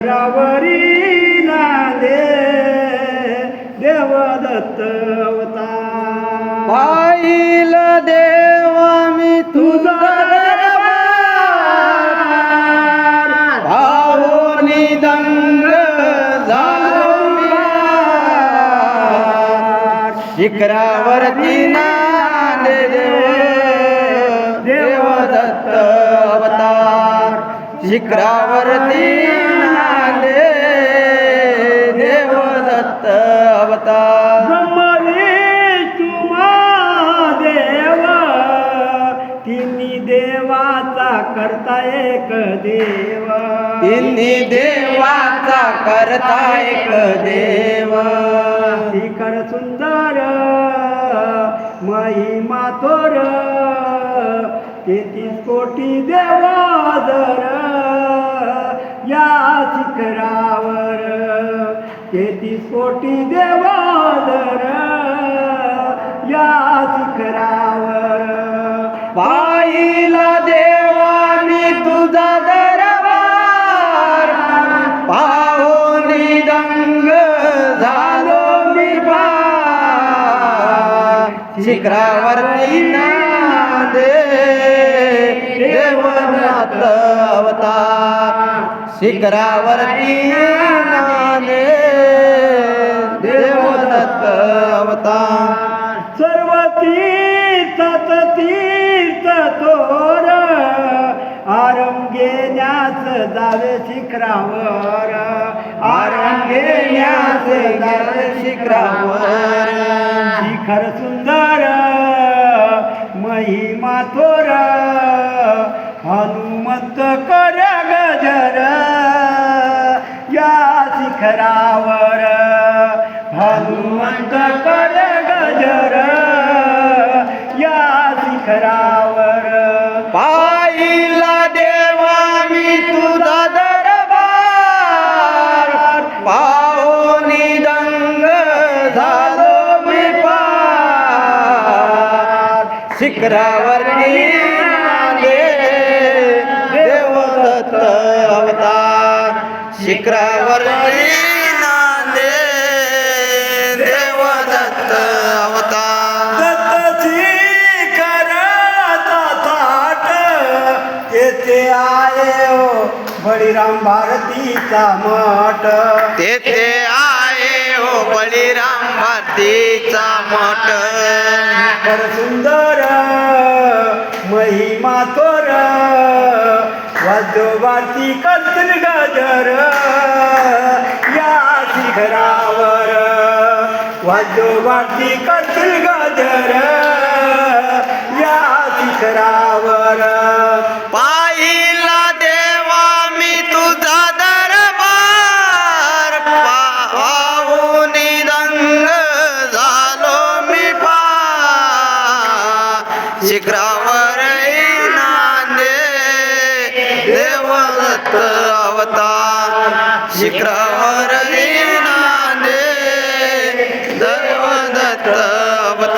रावरी नांदे देवदत्त देवा मी तुझा दंग नांदे देवदत्त अवतार. शिखरावरती देव. तिन्ही देवाचा करता एक देव. तिन्ही देवाचा करता एक देव. शिखर सुंदर महिमा थोर. तेहतीस कोटी देवादर या शिखरावर तेहतीस कोटी देवादर या शिखरावर पाहिला देवा मी तुझा दरबार पाहुनी दंग झालो मी पार. शिखरावरती नांदे देवनाथ अवतार. शिखरावरती नादे देवदत्त अवतार. सर्व तीर्थात तीर्थ तोर. आरम घेण्यास जावे शिखरावर. आरम घेण्यास जावे शिखरावर. शिखर सुंदर महिमा थोर. हनुमंत कर गजर. या शिखरावर शिखरावर पाहिला देवा मी तुझा दरबार. पाहुनी दंग झालो मी पार. शिखरावर नांदे देवदत्त अवतार. शिखरावर आहे हो बळीराम भारतीचा मठ. तेथे आहे हो बळीराम भारतीचा मठ. कर सुंदर महिमा थोर वाजोबाती करतील गजर. या शिखरावर वाजोबाती करतील गजर. या शिखरावर पाहिला शिखरावर नांदे देवत अवता शिखरा